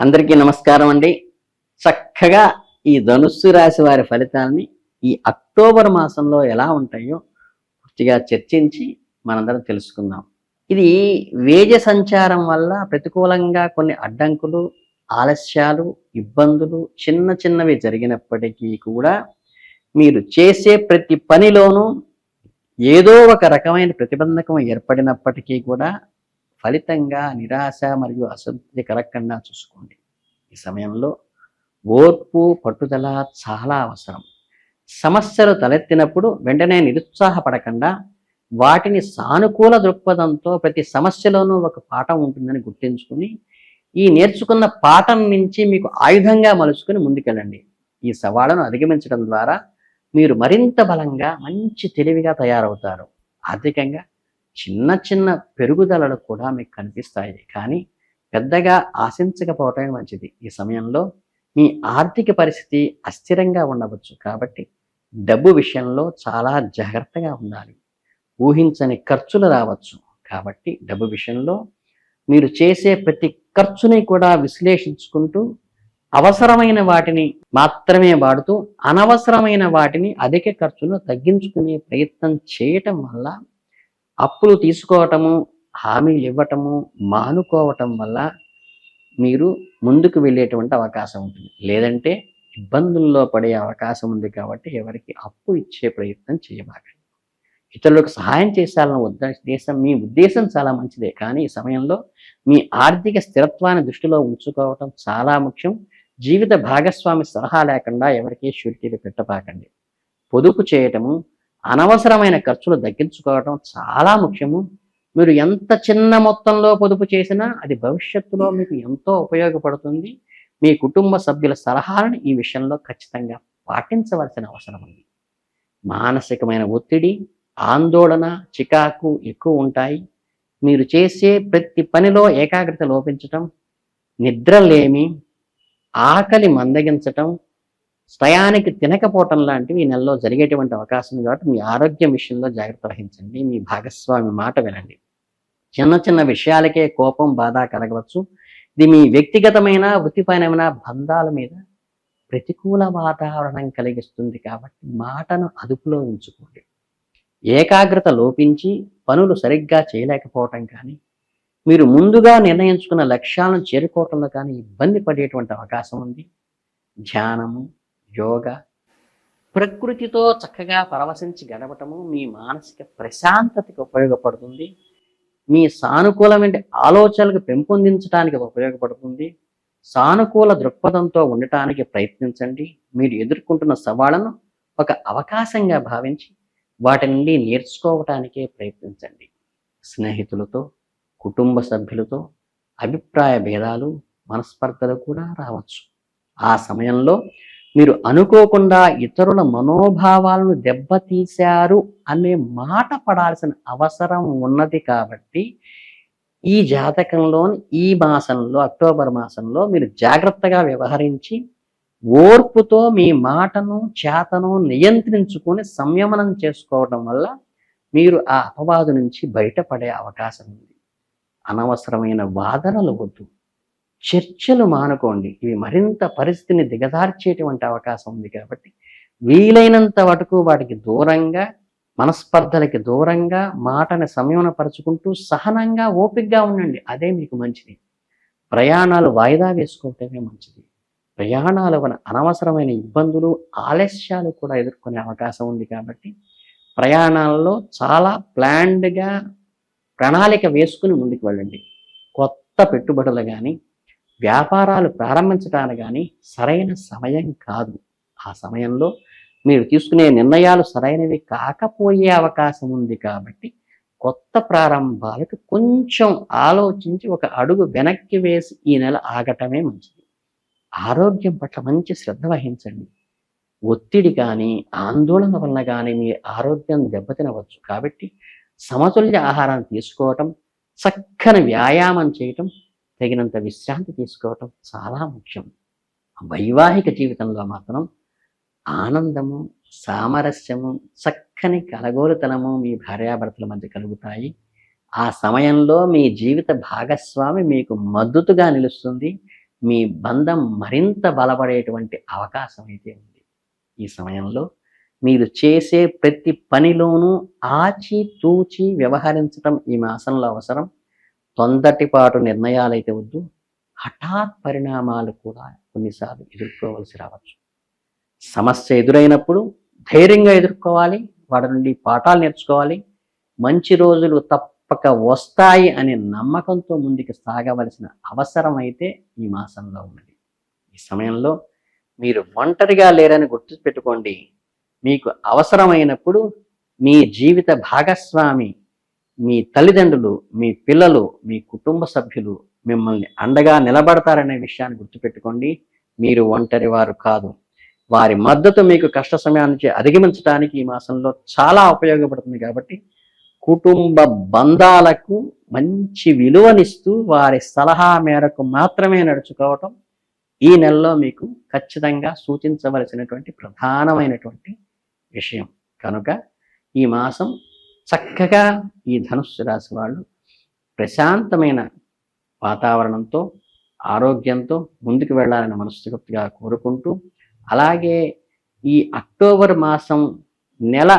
అందరికీ నమస్కారం అండి. చక్కగా ఈ ధనుస్సు రాశి వారి ఫలితాలని ఈ అక్టోబర్ మాసంలో ఎలా ఉంటాయో పూర్తిగా చర్చించి మనందరం తెలుసుకుందాం. ఇది వేజ సంచారం వల్ల ప్రతికూలంగా కొన్ని అడ్డంకులు ఆలస్యాలు ఇబ్బందులు చిన్న చిన్నవి జరిగినప్పటికీ కూడా మీరు చేసే ప్రతి పనిలోనూ ఏదో ఒక రకమైన ప్రతిబంధకం ఏర్పడినప్పటికీ కూడా ఫలితంగా నిరాశ మరియు అసంతృప్తి కలగకుండా చూసుకోండి. ఈ సమయంలో ఓర్పు పట్టుదల చాలా అవసరం. సమస్యలు తలెత్తినప్పుడు వెంటనే నిరుత్సాహపడకుండా వాటిని సానుకూల దృక్పథంతో ప్రతి సమస్యలోనూ ఒక పాఠం ఉంటుందని గుర్తించుకుని ఈ నేర్చుకున్న పాఠం నుంచి మీకు ఆయుధంగా మలుచుకుని ముందుకెళ్ళండి. ఈ సవాళ్ళను అధిగమించడం ద్వారా మీరు మరింత బలంగా మంచి తెలివిగా తయారవుతారు. ఆర్థికంగా చిన్న చిన్న పెరుగుదలలు కూడా మీకు కనిపిస్తాయి. కానీ పెద్దగా ఆశించకపోవటమే మంచిది. ఈ సమయంలో మీ ఆర్థిక పరిస్థితి అస్థిరంగా ఉండవచ్చు. కాబట్టి డబ్బు విషయంలో చాలా జాగ్రత్తగా ఉండాలి. ఊహించని ఖర్చులు రావచ్చు. కాబట్టి డబ్బు విషయంలో మీరు చేసే ప్రతి ఖర్చుని కూడా విశ్లేషించుకుంటూ అవసరమైన వాటిని మాత్రమే వాడుతూ అనవసరమైన వాటిని అధిక ఖర్చును తగ్గించుకునే ప్రయత్నం చేయటం వల్ల అప్పులు తీసుకోవటము హామీలు ఇవ్వటము మానుకోవటం వల్ల మీరు ముందుకు వెళ్ళేటువంటి అవకాశం ఉంటుంది. లేదంటే ఇబ్బందుల్లో పడే అవకాశం ఉంది కాబట్టి ఎవరికి అప్పు ఇచ్చే ప్రయత్నం చేయబాకండి ఇతరులకు సహాయం చేసాలన్న ఉద్దేశం మీ ఉద్దేశం చాలా మంచిదే. కానీ ఈ సమయంలో మీ ఆర్థిక స్థిరత్వాన్ని దృష్టిలో ఉంచుకోవటం చాలా ముఖ్యం. జీవిత భాగస్వామి సలహా లేకుండా ఎవరికీ షూరిటీలు పెట్టబాకండి పొదుపు చేయటము అనవసరమైన ఖర్చులు తగ్గించుకోవటం చాలా ముఖ్యము. మీరు ఎంత చిన్న మొత్తంలో పొదుపు చేసినా అది భవిష్యత్తులో మీకు ఎంతో ఉపయోగపడుతుంది. మీ కుటుంబ సభ్యుల సలహాలను ఈ విషయంలో ఖచ్చితంగా పాటించవలసిన అవసరం ఉంది. మానసికమైన ఒత్తిడి ఆందోళన చికాకు ఎక్కువ ఉంటాయి. మీరు చేసే ప్రతి పనిలో ఏకాగ్రత లోపించటం నిద్రలేమి ఆకలి మందగించటం స్వయానికి తినకపోవటం లాంటివి ఈ నెలలో జరిగేటువంటి అవకాశం ఉంది కాబట్టి మీ ఆరోగ్యం విషయంలో జాగ్రత్త వహించండి. మీ భాగస్వామి మాట వినండి. చిన్న చిన్న విషయాలకే కోపం బాధ కలగవచ్చు. ఇది మీ వ్యక్తిగతమైన వృత్తిపరమైన బంధాల మీద ప్రతికూల వాతావరణం కలిగిస్తుంది కాబట్టి మాటను అదుపులో ఉంచుకోండి. ఏకాగ్రత లోపించి పనులు సరిగ్గా చేయలేకపోవటం కానీ మీరు ముందుగా నిర్ణయించుకున్న లక్ష్యాలను చేరుకోవటంలో కానీ ఇబ్బంది పడేటువంటి అవకాశం ఉంది. ధ్యానము యోగా ప్రకృతితో చక్కగా పరవశించి గడపటము మీ మానసిక ప్రశాంతతకు ఉపయోగపడుతుంది. మీ సానుకూలమైన ఆలోచనలకు పెంపొందించడానికి ఉపయోగపడుతుంది. సానుకూల దృక్పథంతో ఉండటానికి ప్రయత్నించండి. మీరు ఎదుర్కొంటున్న సవాళ్ళను ఒక అవకాశంగా భావించి వాటి నుండి నేర్చుకోవటానికే ప్రయత్నించండి. స్నేహితులతో కుటుంబ సభ్యులతో అభిప్రాయ భేదాలు మనస్పర్ధలు కూడా రావచ్చు. ఆ సమయంలో మీరు అనుకోకుండా ఇతరుల మనోభావాలను దెబ్బతీశారు అనే మాట పడాల్సిన అవసరం ఉన్నది కాబట్టి ఈ జాతకంలోని ఈ మాసంలో అక్టోబర్ మాసంలో మీరు జాగ్రత్తగా వ్యవహరించి ఓర్పుతో మీ మాటను చేతను నియంత్రించుకొని సంయమనం చేసుకోవడం వల్ల మీరు ఆ అపవాదు నుంచి బయటపడే అవకాశం ఉంది. అనవసరమైన వాదనలు వద్దు. చర్చలు మానుకోండి. ఇవి మరింత పరిస్థితిని దిగదార్చేటువంటి అవకాశం ఉంది కాబట్టి వీలైనంత వరకు వాటికి దూరంగా మనస్పర్ధలకి దూరంగా మాటని సంయమనపరుచుకుంటూ సహనంగా ఓపికగా ఉండండి. అదే మీకు మంచిది. ప్రయాణాలు వాయిదా వేసుకోవటమే మంచిది. ప్రయాణాల వల్ల అనవసరమైన ఇబ్బందులు ఆలస్యాలు కూడా ఎదుర్కొనే అవకాశం ఉంది కాబట్టి ప్రయాణాల్లో చాలా ప్లాన్డ్గా ప్రణాళిక వేసుకుని ముందుకు వెళ్ళండి. కొత్త పెట్టుబడులు కానీ వ్యాపారాలు ప్రారంభించడానికి కానీ సరైన సమయం కాదు. ఆ సమయంలో మీరు తీసుకునే నిర్ణయాలు సరైనవి కాకపోయే అవకాశం ఉంది కాబట్టి కొత్త ప్రారంభాలకు కొంచెం ఆలోచించి ఒక అడుగు వెనక్కి వేసి ఈ నెల ఆగటమే మంచిది. ఆరోగ్యం పట్ల మంచి శ్రద్ధ వహించండి. ఒత్తిడి కానీ ఆందోళన వల్ల కానీ మీ ఆరోగ్యం దెబ్బతినవచ్చు కాబట్టి సమతుల్య ఆహారాన్ని తీసుకోవటం చక్కని వ్యాయామం చేయటం తగినంత విశ్రాంతి తీసుకోవటం చాలా ముఖ్యం. వైవాహిక జీవితంలో మాత్రం ఆనందము సామరస్యము చక్కని కలగోలుతనము మీ భార్యాభర్తల మధ్య కలుగుతాయి. ఆ సమయంలో మీ జీవిత భాగస్వామి మీకు మద్దతుగా నిలుస్తుంది. మీ బంధం మరింత బలపడేటువంటి అవకాశం అయితే ఉంది. ఈ సమయంలో మీరు చేసే ప్రతి పనిలోనూ ఆచి తూచి వ్యవహరించడం ఈ మాసంలో అవసరం. తొందటిపాటు నిర్ణయాలు అయితే వద్దు హఠాత్ పరిణామాలు కూడా కొన్నిసార్లు ఎదుర్కోవలసి రావచ్చు. సమస్య ఎదురైనప్పుడు ధైర్యంగా ఎదుర్కోవాలి వాటి నుండి పాఠాలు నేర్చుకోవాలి మంచి రోజులు తప్పక వస్తాయి అనే నమ్మకంతో ముందుకు సాగవలసిన అవసరం అయితే ఈ మాసంలో ఉన్నది. ఈ సమయంలో మీరు ఒంటరిగా లేరని గుర్తుపెట్టుకోండి. మీకు అవసరమైనప్పుడు మీ జీవిత భాగస్వామి మీ తల్లిదండ్రులు మీ పిల్లలు మీ కుటుంబ సభ్యులు మిమ్మల్ని అండగా నిలబడతారనే విషయాన్ని గుర్తుపెట్టుకోండి. మీరు ఒంటరి వారు కాదు. వారి మద్దతు మీకు కష్ట సమయానికి అధిగమించడానికి ఈ మాసంలో చాలా ఉపయోగపడుతుంది కాబట్టి కుటుంబ బంధాలకు మంచి విలువనిస్తూ వారి సలహా మేరకు మాత్రమే నడుచుకోవటం ఈ నెలలో మీకు ఖచ్చితంగా సూచించవలసినటువంటి ప్రధానమైనటువంటి విషయం. కనుక ఈ మాసం చక్కగా ఈ ధనుస్సు రాశి వాళ్ళు ప్రశాంతమైన వాతావరణంతో ఆరోగ్యంతో ముందుకు వెళ్ళాలని మనస్ఫూర్తిగా కోరుకుంటూ అలాగే ఈ అక్టోబర్ మాసం నెల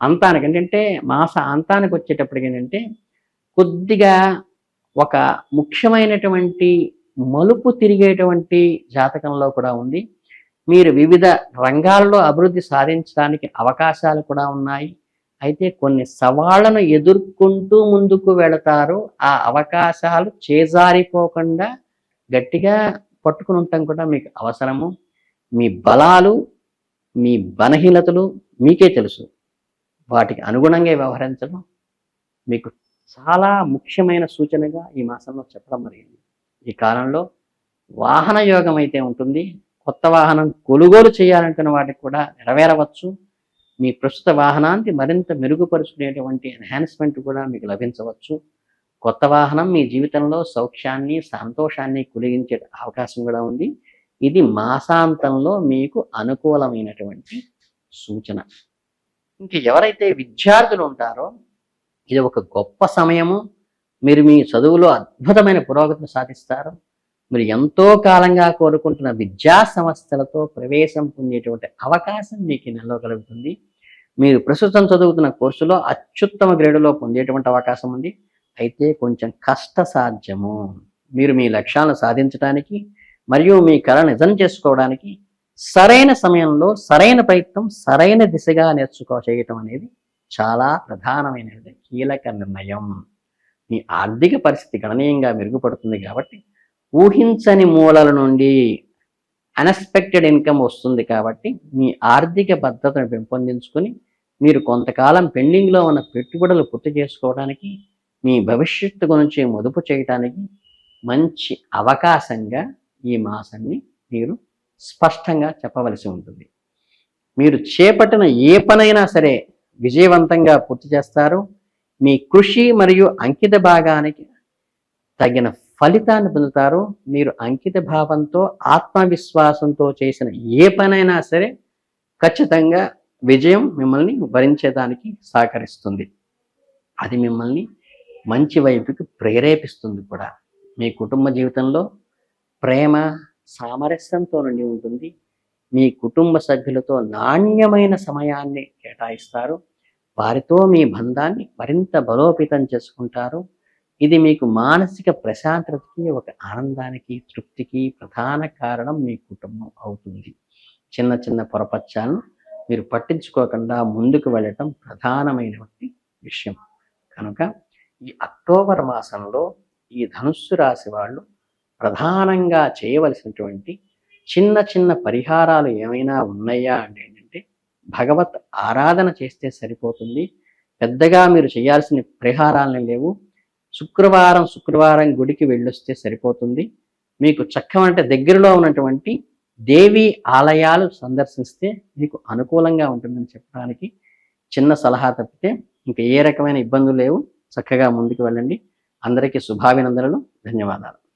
అంతానికి ఏంటంటే మాస అంతానికి వచ్చేటప్పటికి ఏంటంటే కొద్దిగా ఒక ముఖ్యమైనటువంటి మలుపు తిరిగేటువంటి జాతకంలో కూడా ఉంది. మీరు వివిధ రంగాల్లో అభివృద్ధి సాధించడానికి అవకాశాలు కూడా ఉన్నాయి. అయితే కొన్ని సవాళ్ళను ఎదుర్కొంటూ ముందుకు వెళతారు ఆ అవకాశాలు చేజారిపోకుండా గట్టిగా పట్టుకుని ఉండటం కూడా మీకు అవసరము. మీ బలాలు మీ బలహీనతలు మీకే తెలుసు. వాటికి అనుగుణంగా వ్యవహరించడం మీకు చాలా ముఖ్యమైన సూచనగా ఈ మాసంలో చెప్పడం జరిగింది. ఈ కాలంలో వాహన యోగం అయితే ఉంటుంది. కొత్త వాహనం కొనుగోలు చేయాలనుకున్న వాటికి కూడా నెరవేరవచ్చు. మీ ప్రస్తుత వాహనాన్ని మరింత మెరుగుపరుచుకునేటువంటి ఎన్హాన్స్మెంట్ కూడా మీకు లభించవచ్చు. కొత్త వాహనం మీ జీవితంలో సౌఖ్యాన్ని సంతోషాన్ని కులిగించే అవకాశం కూడా ఉంది. ఇది మాసాంతంలో మీకు అనుకూలమైనటువంటి సూచన. ఇంక ఎవరైతే విద్యార్థులు ఉంటారో ఇది ఒక గొప్ప సమయము. మీరు మీ చదువులో అద్భుతమైన పురోగతిని సాధిస్తారు. మీరు ఎంతో కాలంగా కోరుకుంటున్న విద్యా సంస్థలతో ప్రవేశం పొందేటువంటి అవకాశం మీకు ఈ నెలలో కలుగుతుంది. మీరు ప్రస్తుతం చదువుతున్న కోర్సులో అత్యుత్తమ గ్రేడులో పొందేటువంటి అవకాశం ఉంది. అయితే కొంచెం కష్ట సాధ్యము మీరు మీ లక్ష్యాలను సాధించడానికి మరియు మీ కళ నిజం చేసుకోవడానికి సరైన సమయంలో సరైన ప్రయత్నం సరైన దిశగా నేర్చుకో చేయటం అనేది చాలా ప్రధానమైనది. కీలక నిర్ణయం. మీ ఆర్థిక పరిస్థితి గణనీయంగా మెరుగుపడుతుంది కాబట్టి ఊహించని మూలల నుండి అన్ఎక్స్పెక్టెడ్ ఇన్కమ్ వస్తుంది కాబట్టి మీ ఆర్థిక భద్రతను పెంపొందించుకొని మీరు కొంతకాలం పెండింగ్లో ఉన్న పెట్టుబడులు పూర్తి చేసుకోవడానికి మీ భవిష్యత్తు గురించి మదుపు చేయటానికి మంచి అవకాశంగా ఈ మాసాన్ని మీరు స్పష్టంగా చెప్పవలసి ఉంటుంది. మీరు చేపట్టిన ఏ పనైనా సరే విజయవంతంగా పూర్తి చేస్తారు. మీ కృషి మరియు అంకిత భాగానికి తగిన ఫలితాన్ని పొందుతారు. మీరు అంకిత భావంతో ఆత్మవిశ్వాసంతో చేసిన ఏ పనైనా సరే ఖచ్చితంగా విజయం మిమ్మల్ని భరించేదానికి సహకరిస్తుంది. అది మిమ్మల్ని మంచి వైపుకి ప్రేరేపిస్తుంది కూడా. మీ కుటుంబ జీవితంలో ప్రేమ సామరస్యంతో నుండి ఉంటుంది. మీ కుటుంబ సభ్యులతో నాణ్యమైన సమయాన్ని కేటాయిస్తారు. వారితో మీ బంధాన్ని మరింత బలోపేతం చేసుకుంటారు. ఇది మీకు మానసిక ప్రశాంతతకి ఒక ఆనందానికి తృప్తికి ప్రధాన కారణం మీ కుటుంబం అవుతుంది. చిన్న చిన్న పొరపచ్చాలను మీరు పట్టించుకోకుండా ముందుకు వెళ్ళటం ప్రధానమైనటువంటి విషయం. కనుక ఈ అక్టోబర్ మాసంలో ఈ ధనుస్సు రాశి వాళ్ళు ప్రధానంగా చేయవలసినటువంటి చిన్న చిన్న పరిహారాలు ఏమైనా ఉన్నాయా అంటే ఏంటంటే భగవత్ ఆరాధన చేస్తే సరిపోతుంది. పెద్దగా మీరు చేయాల్సిన పరిహారాలని లేవు. శుక్రవారం శుక్రవారం గుడికి వెళ్ళొస్తే సరిపోతుంది. మీకు చక్కమంటే దగ్గరలో ఉన్నటువంటి దేవి ఆలయాలు సందర్శిస్తే మీకు అనుకూలంగా ఉంటుందని చెప్పడానికి చిన్న సలహా తప్పితే ఇంకా ఏ రకమైన ఇబ్బందులు లేవు. చక్కగా ముందుకు వెళ్ళండి. అందరికీ శుభాభినందనలు. ధన్యవాదాలు.